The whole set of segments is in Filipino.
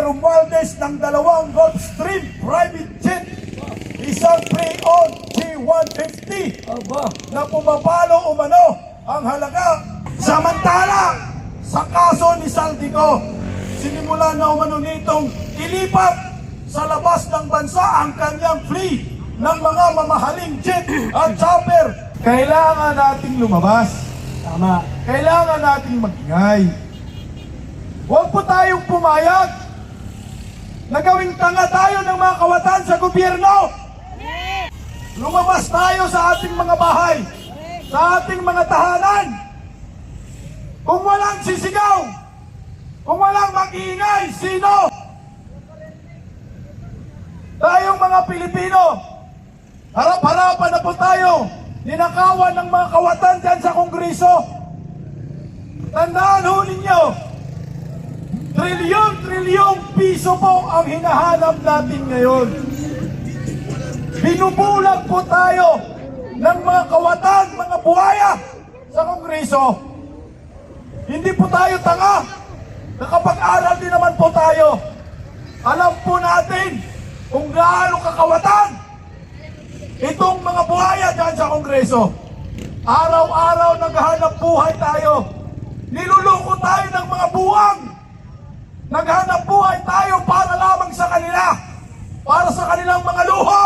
Romualdez ng dalawang Gulfstream private jet, isang pre-owned G-150 Aba, na pumapalo umano ang halaga. Samantala, sa kaso ni Saldico, sinimulan na umano nitong ilipat sa labas ng bansa ang kanyang fleet ng mga mamahaling jet at chopper. Kailangan nating lumabas. tama. Kailangan nating magingay. Huwag po tayong pumayag na gawing tanga tayo ng mga kawatan sa gobyerno. Lumabas tayo sa ating mga bahay, sa ating mga tahanan. Kung walang sisigaw, kung walang mag-iingay, sino? Tayong mga Pilipino, harap-harapan na po tayo, ninakawan ng mga kawatan dyan sa Kongreso. Tandaan ho ninyo, trilyon-trilyong piso po ang hinahanap natin ngayon. Binubulag po tayo ng mga kawatan, mga buhaya sa Kongreso. Hindi po tayo tanga. Nakapag-aral din naman po tayo. Alam po natin kung gaano kakawatan itong mga buhaya dyan sa Kongreso. Araw-araw naghahanap buhay tayo. Niluluko tayo ng mga buwang. Naghanap buhay tayo para lamang sa kanila. Para sa kanilang mga luho.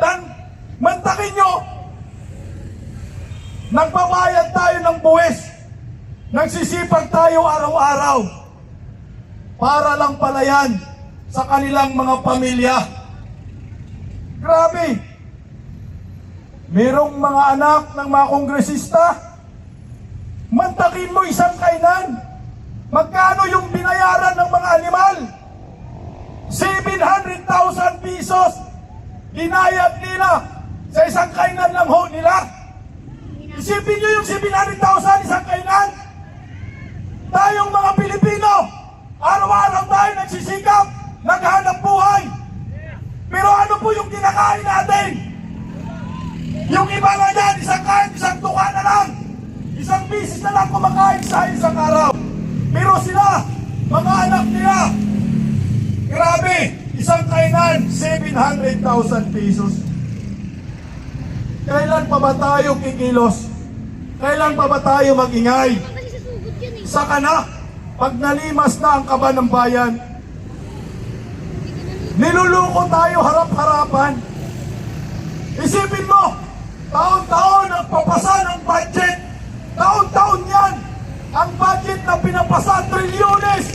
Dan, mantakin nyo, nagbabayad tayo ng buwis. Nagsisipag tayo araw-araw. Para lang pala yan sa kanilang mga pamilya. Grabe. Merong mga anak ng mga kongresista. Mantakin mo isang kainan. Magkano yung binayaran ng mga animal? 700,000 pesos. Inayad nila sa isang kainan lang ho nila. Isipin nyo yung 700,000 isang kainan. Tayong mga Pilipino, araw-araw tayo nagsisikap, naghanap buhay. Pero ano po yung kinakain natin? Yung iba nga dyan, isang kain, isang tuka na lang. Isang bisis na lang kumakain sa isang araw. Pero sila, mga anak nila, grabe, isang kainan, 700,000 pesos. Kailan pa ba tayo kikilos? Kailan pa ba tayo magingay? Saka na, pag nalimas na ang kaba ng bayan, niluluko tayo harap-harapan. Isipin mo, taon-taon ang papasa ng budget. Taon-taon yan. Ang budget na pinapasa, trilyones.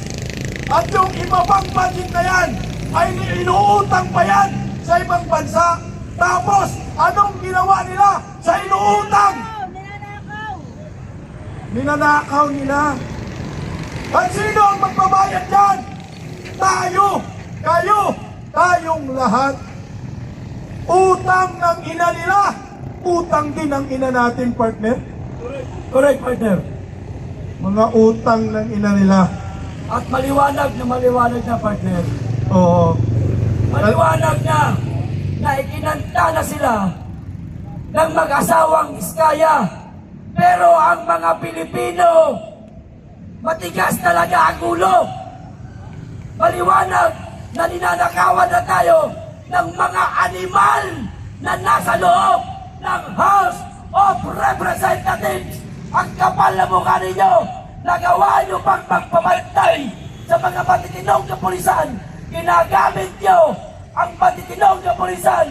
At yung iba pang budget na yan, ay inuutang pa yan sa ibang bansa. Tapos, anong ginawa nila sa inuutang? Ninanakaw! Ninanakaw nila. At sino ang magbabayad dyan? Tayo! Kayo! Tayong lahat. Utang ng ina nila. Utang din ng ina natin, partner. Correct, partner. Mga utang ng ina nila. At maliwanag na maliwanag na, partner. Oo. Maliwanag na na ikinanta na sila ng mag-asawang Iskaya. Pero ang mga Pilipino, matigas talaga ang ulo. Maliwanag na ninanakawan na tayo ng mga animal na nasa loob ng House of Representatives. Ang kapal na mukha ninyo, nagawa nyo pang magpamantay sa mga matitinong kapulisan. Ginagamit nyo ang matitinong kapulisan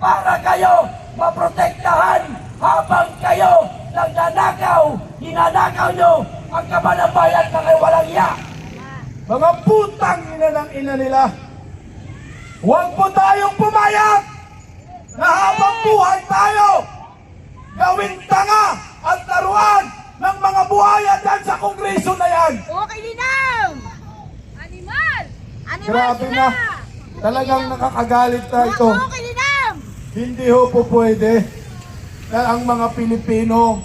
para kayo maprotektahan habang kayo nagnanakaw, ninanakaw nyo ang kabanang bayan mga walang iya. Mga putang ina ng ina nila. Huwag po tayong pumayag na habang buhay tayo, gawing tanga at laruan ng mga buhaya dyan sa kongreso na yan. Okay, linaw! Animal! Animal Grabe sila! na. Talagang nakakagalit na ito. Okay, linaw! Hindi ho po pwede na ang mga Pilipino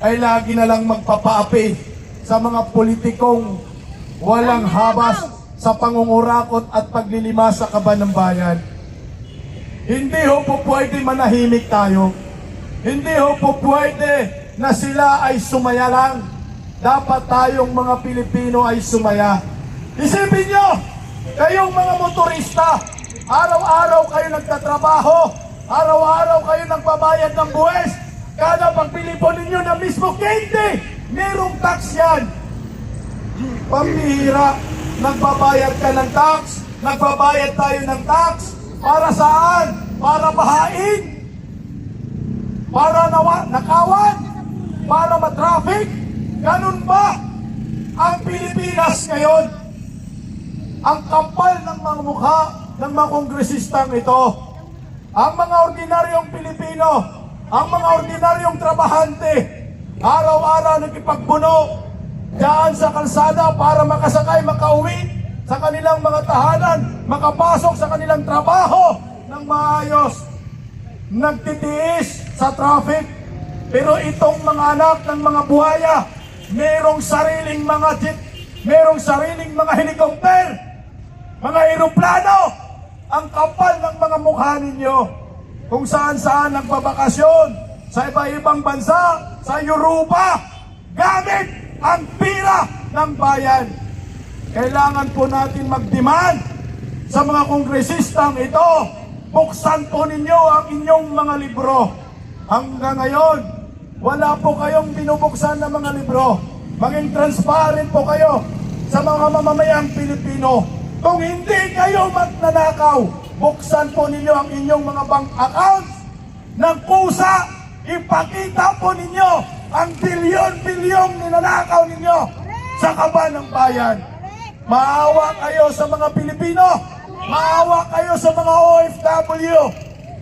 ay lagi na lang magpapaapi sa mga politikong walang habas sa pangungurakot at paglilima sa kaban ng bayan. Hindi ho po pwede manahimik tayo. Hindi ho po pwede na sila ay sumaya lang. Dapat tayong mga Pilipino ay sumaya. Isipin nyo, Kayong mga motorista, araw-araw kayo nagtatrabaho, araw-araw kayo nagbabayad ng buwes, kada pagbili po ninyo na mismo candy, merong tax yan. Pambihira, nagbabayad ka ng tax, nagbabayad tayo ng tax, para saan? Para bahain? Para nawa, nakawan? Para matraffic? Ganun ba ang Pilipinas ngayon? Ang kapal ng mga mukha ng mga kongresistang ito. Ang mga ordinaryong Pilipino, ang mga ordinaryong trabahante, araw-araw nagkipagbuno dyan sa kalsada para makasakay, makauwi sa kanilang mga tahanan, makapasok sa kanilang trabaho ng maayos. Nagtitiis sa traffic. Pero itong mga anak ng mga buhaya, merong sariling mga jeep, merong sariling mga helikopter, mga eroplano, ang kapal ng mga mukha ninyo. Kung saan-saan nagbabakasyon, sa iba-ibang bansa, sa Europa, gamit ang pira ng bayan. Kailangan po natin magdemand sa mga kongresistang ito. Buksan po ninyo ang inyong mga libro. Hanggang ngayon, wala po kayong binubuksan na mga libro. Maging transparent po kayo sa mga mamamayang Pilipino. Kung hindi kayo magnanakaw, buksan po ninyo ang inyong mga bank accounts ng kusa. Ipakita po ninyo ang bilyon-bilyong ninanakaw ninyo sa kaban ng bayan. Maawa kayo sa mga Pilipino. Maawa kayo sa mga OFW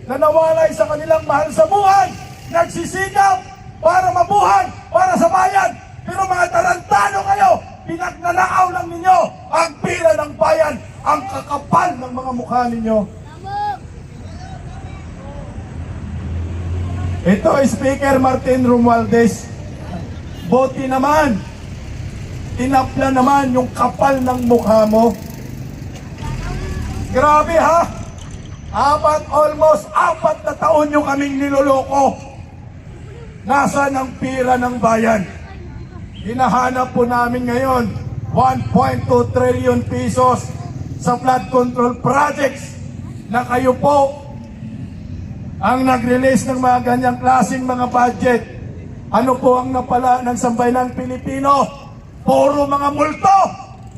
na nawalay sa kanilang mahal sa buhay. Nagsisikap para mabuhay, para sa bayan. Pero mga tarantado kayo, pinagnanakaw lang ninyo ang pira ng bayan, ang kakapal ng mga mukha ninyo. Ito, Speaker Martin Romualdez. Boti naman. Tinapla naman yung kapal ng mukha mo. Grabe ha? Apat, almost apat na taon nyo kaming niloloko. Nasaan ang pira ng bayan? Hinahanap po namin ngayon 1.2 trillion pesos sa flood control projects na kayo po ang nag-release ng mga ganyang klaseng mga budget. Ano po ang napala ng sambayanang Pilipino? Puro mga multo!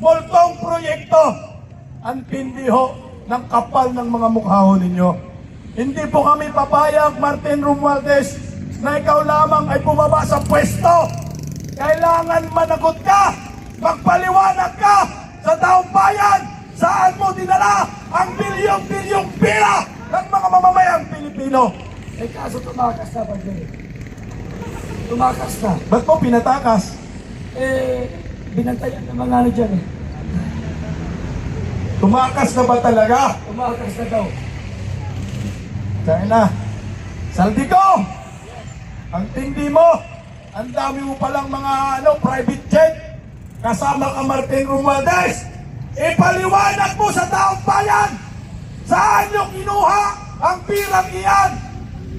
Multong proyekto! Ang tindi ho ng kapal ng mga mukha ninyo. Hindi po kami papayag, Martin Romualdez, na ikaw lamang ay bumaba sa pwesto. Kailangan managot ka, magpaliwanag ka sa taong bayan, saan mo dinala ang bilyong-bilyong pira ng mga mamamayang Pilipino. Eh kaso tumakas na pag Tumakas na. Ba't mo pinatakas? Eh, binantayan ng mga ano dyan eh. Tumakas na ba talaga? Tumakas na daw. Kaya na. Saldi ko! Ang tindi mo! Ang dami mo palang mga ano, private jet. Kasama ka Martin Romualdez. Ipaliwanag mo sa taong bayan! Saan nyo kinuha ang pirang iyan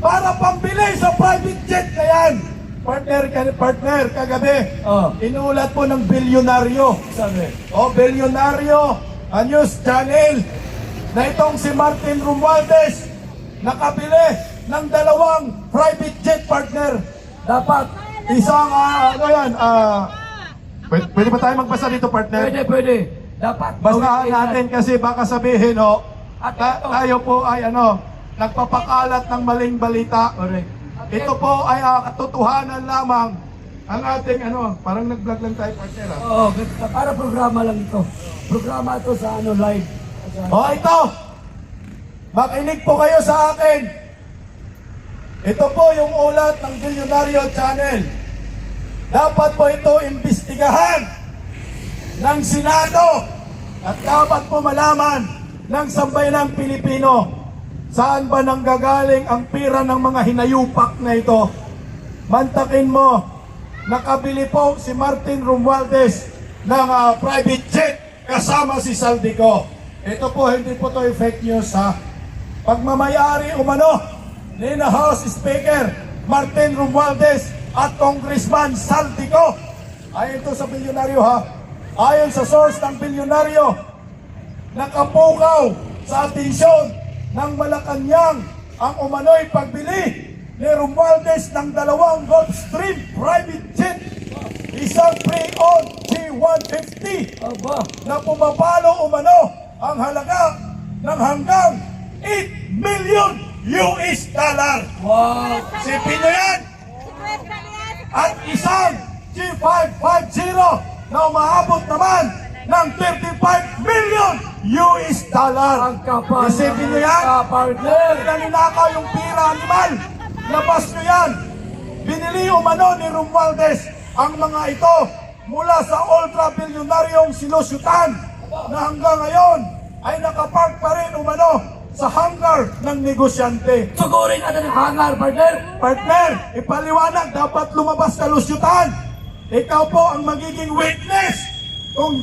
para pambili sa private jet na yan? Partner, partner, kagabi, Oh. inulat po ng bilyonaryo Sabi. o bilyonaryo a news channel na itong si Martin Romualdez nakabili ng dalawang private jet partner. Dapat. Isang, ah, ano yan, ah, pwede, pwede ba tayo magbasa dito partner? Pwede, pwede. Dapat. Basahan natin kasi baka sabihin, oh, At ta- tayo po ay ano, nagpapakalat ng maling balita. Correct. Ito po ay ah, katotohanan lamang ang ating ano, parang nag-vlog lang tayo partner. ah. Oo, para programa lang ito. Programa ito sa ano, live. Sa- O ito, makinig po kayo sa akin. Ito po yung ulat ng Bilyonaryo Channel. Dapat po ito imbestigahan ng Senado at dapat po malaman ng sambayanang Pilipino saan ba nanggagaling ang pira ng mga hinayupak na ito. Mantakin mo, nakabili po si Martin Romualdez ng ah, private jet kasama si Saldico. Ito po, hindi po to fake news ha. Pagmamayari umano ni na House Speaker Martin Romualdez at Congressman Saldico. Ayon to sa bilyonaryo ha. Ayon sa source ng bilyonaryo, nakapukaw sa atensyon ng Malacanang ang umano'y pagbili ni Romualdez ng dalawang Gulfstream private jet, isang pre-owned G-150 Aba, na pumapalo umano ang halaga ng hanggang 8 million US dollar. wow. Yan! Si Pwesta niyan. At isang G550 na umaabot naman ng 35 million US dollar. Ang kapal. Isipin nyo yan? Ka, partner. na ninakaw yung pira animal. Labas nyo yan. Binili umano ni Romualdez ang mga ito mula sa ultra-bilyonaryong sinusyutan na hanggang ngayon ay nakapark pa rin umano sa hangar ng negosyante. Sugurin natin ang hangar, partner. Partner, ipaliwanag, dapat lumabas ka lusyutan. Ikaw po ang magiging witness kung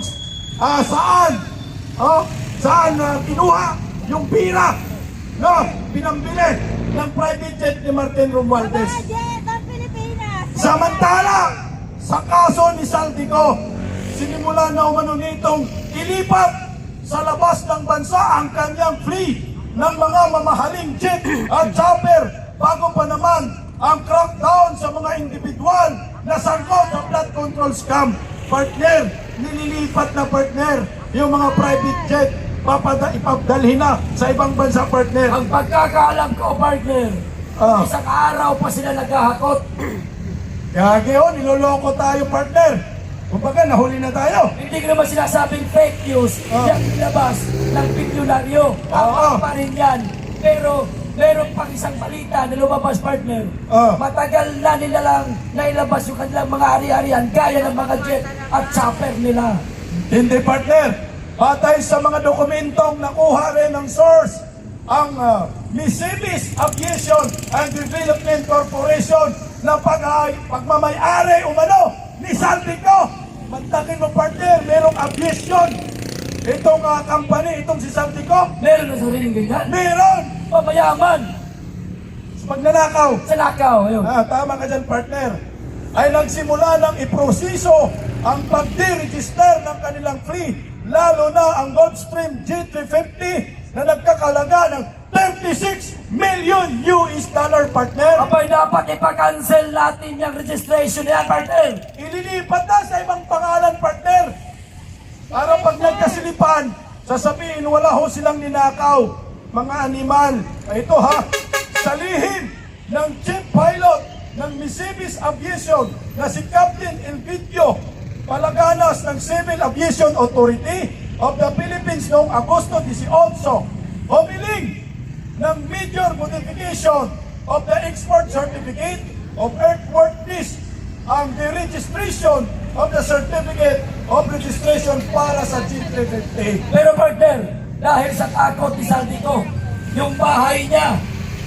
ah, saan, oh, saan ah, kinuha yung pira no, pinambili ng private jet ni Martin Romualdez. Samantala, sa kaso ni Saldico, sinimula na umano nitong ilipat sa labas ng bansa ang kanyang fleet ng mga mamahaling jet at chopper bago pa naman ang crackdown sa mga individual na sangkot sa flood control scam. Partner, nililipat na partner yung mga private jet papada ipadalhin na sa ibang bansa partner. Ang pagkakaalam ko, partner, Ah. isang araw pa sila naghahakot. Kaya ngayon, niloloko tayo partner. Kumbaga, nahuli na tayo. Hindi ko naman sinasabing fake news. Ah. Yung nilabas ng bilyonaryo. Tama Ah. pa rin yan. Pero meron pang isang balita na lumabas, partner. Ah. Matagal na nila lang nailabas yung kanilang mga ari-arian gaya ng mga jet at chopper nila. Hindi partner. Batay sa mga dokumentong nakuha rin ng source, ang uh, Mississippi Aviation and Development Corporation na pag pagmamayari umano ni Saltico. Mantakin mo partner, merong aviation. Itong uh, company, itong si Saltico, Meron na sariling ganyan. meron Pamayaman sa pagnanakaw. sa nakaw. Ayun. Ah, tama ka dyan, partner. Ay nagsimula ng iproseso ang pagdi-register ng kanilang fleet, lalo na ang Gulfstream G350 na nagkakalaga ng 36 million US dollar, partner. Abay, dapat ipa-cancel natin yung registration yan, partner. Ililipat na sa ibang pangalan, partner. Para pag nagkasilipan, sasabihin wala ho silang ninakaw, mga animal. Ito ha, sa lihim ng chief pilot ng Mississippi Aviation na si Captain Elpidio Palaganas ng Civil Aviation Authority of the Philippines noong Agosto 18, humiling ng major modification of the export certificate of airworthiness ang deregistration of the certificate of registration para sa G350. Pero partner, dahil sa takot ni Saldico, yung bahay niya,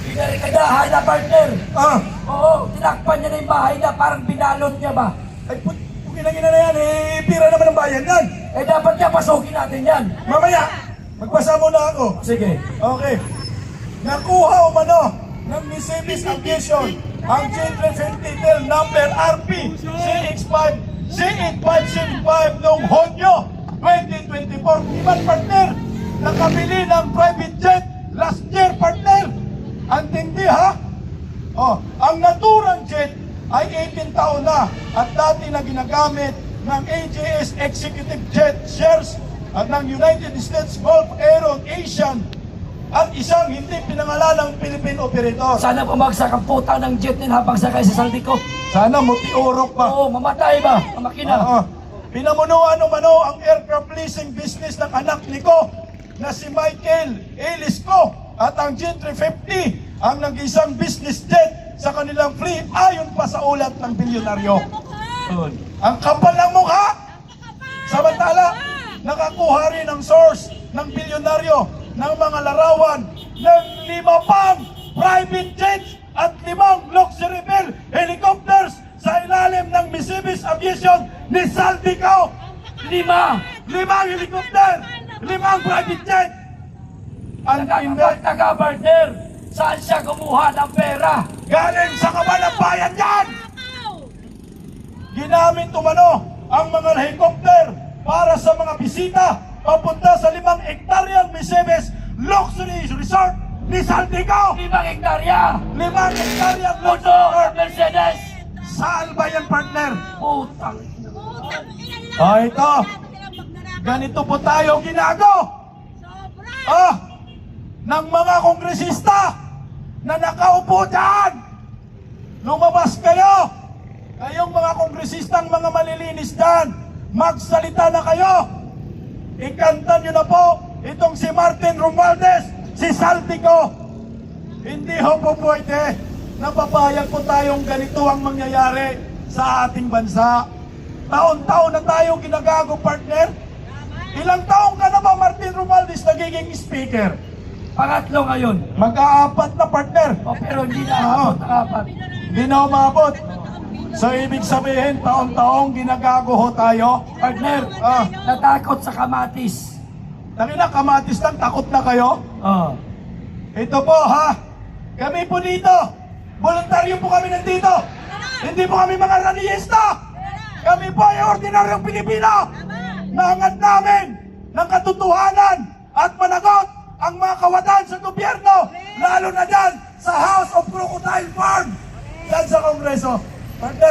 pinarikadahan na partner. Ah, Oo, tinakpan niya na yung bahay niya, parang binalot niya ba? ay put, pukinagina na yan, eh, pira naman ng bayan yan. Eh dapat niya pasukin natin yan. Mamaya, magpasa muna ako. Sige. Okay. Nakuha umano ng Mississippi Aviation ang G350 tail number RP CX5 C8575 noong Honyo 2024. Iman partner, nakabili ng private jet last year partner. Ang tindi ha? Oh, ang naturang jet ay 18 taon na at dati na ginagamit ng AJS Executive Jet Shares at ng United States Gulf Aero Asian at isang hindi pinangalanang Philippine operator. Sana pumagsak ang puta ng jet nila habang sakay sa Saldico. Sana mutiurok pa. Oo, mamatay ba? Ang makina. Oo. Pinamunuan umano ang aircraft leasing business ng anak ni ko na si Michael Elisco at ang G350 ang nag-isang business jet sa kanilang fleet ayon pa sa ulat ng bilyonaryo. Ang kapal ng mukha! Samantala, nakakuha rin ang source ng bilyonaryo ng mga larawan ng lima pang private jets at limang luxury bell helicopters sa ilalim ng Mississippi Aviation ni Saldico. Lima! Limang helicopter, limang private jet. Ang tindi, Taga partner, saan siya kumuha ng pera? galing sa kabalang bayan yan! Ginamit umano ang mga helicopter para sa mga bisita papunta sa limang ektaryang Miseves Luxury Resort ni Saltico. Limang hektarya! Limang ektaryang Puno luxury ng resort Mercedes! sa Albayan Partner. Putang. Oh, ito. Ganito po tayo ginago. Sobra. Ah, ng mga kongresista na nakaupo dyan. Lumabas kayo. Kayong mga kongresistang mga malilinis dyan. Magsalita na kayo. Ikanta nyo na po itong si Martin Romualdez, si Saltico. Hindi ho po pwede na papayag po tayong ganito ang mangyayari sa ating bansa. Taon-taon na tayong ginagago partner. Ilang taong ka na ba Martin Romualdez nagiging speaker? Pangatlo ngayon. Mag-aapat na partner. O pero hindi na ako apat. Hindi na umabot. So ibig sabihin, taon-taong ginagago ho tayo. Partner, Ah, natakot sa kamatis. tangina, kamatis lang, takot na kayo. Oh. Ito po ha, kami po dito, voluntaryo po kami nandito. Hindi po kami mga raniyista. Kami po ay ordinaryong Pilipino. Naangat namin ng katotohanan at managot ang mga kawatan sa gobyerno, lalo na dyan sa House of Crocodile Farm, dyan sa Kongreso. Partner,